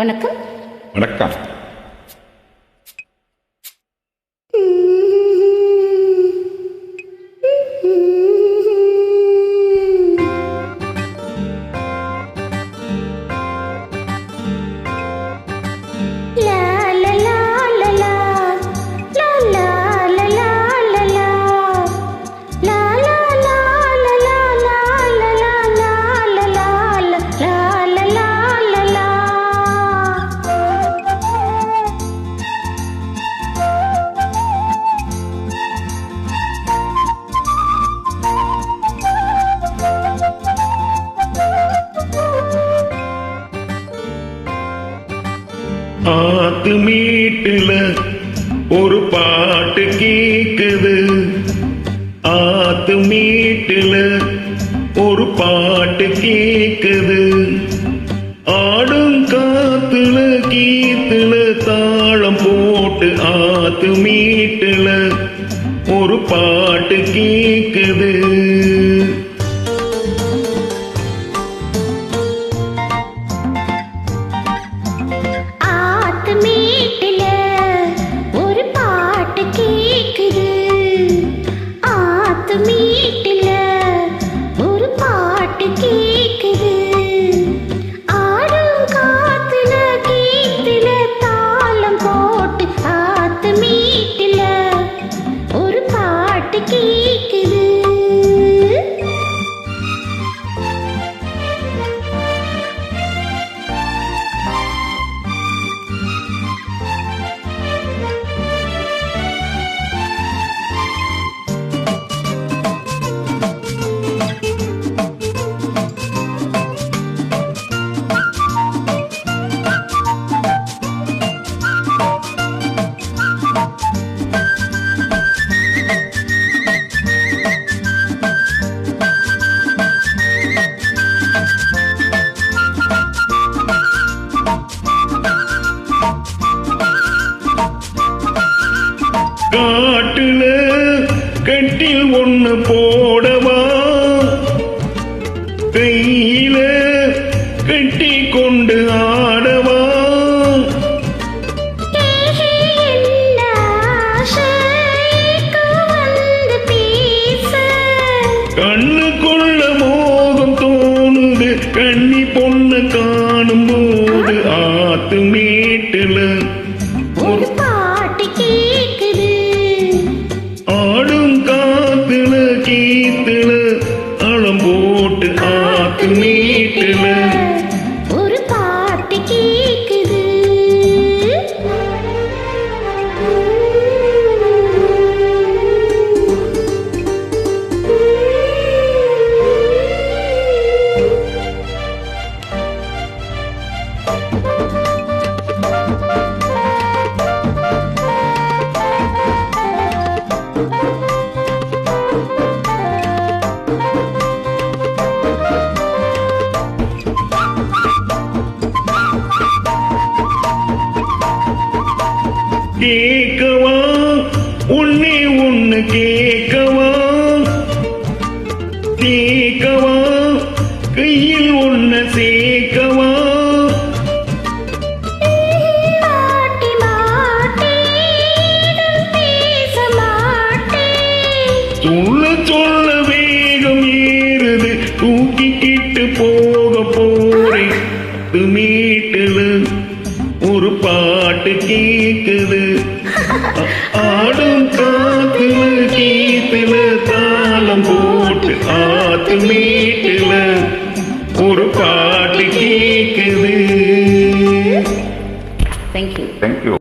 வணக்கம். வணக்கம். ஆத்து மீட்டுல ஒரு பாட்டு கேக்குது. ஆத்து மீட்டுல ஒரு பாட்டு கேக்குது. ஆடும் காத்துல கீத்துல தாளம் போட்டு ஆத்து மீட்டுல ஒரு பாட்டு கேக்குது. காட்டுல கட்டில் ஒண்ணு போடவா? கையில கட்டி கொண்டு ஆடவா? கண்ணுக்குள்ள மோகம் தோணுது. கண்ணி பொண்ணு காணும் போது ஆத்து மேட்டுல கேட்கவா? உன்னை ஒண்ணு கேட்கவா? கேட்கவா? கையில் ஒன்று தூக்கிக்கிட்டு போக போறேன் மீட்டுல ஒரு பாட்டு கேக்குது. ஆடும் காத்துல கீத்துல தாளம் போட்டு ஆத்து மீட்டுல ஒரு பாட்டு கேக்குது. Thank you thank you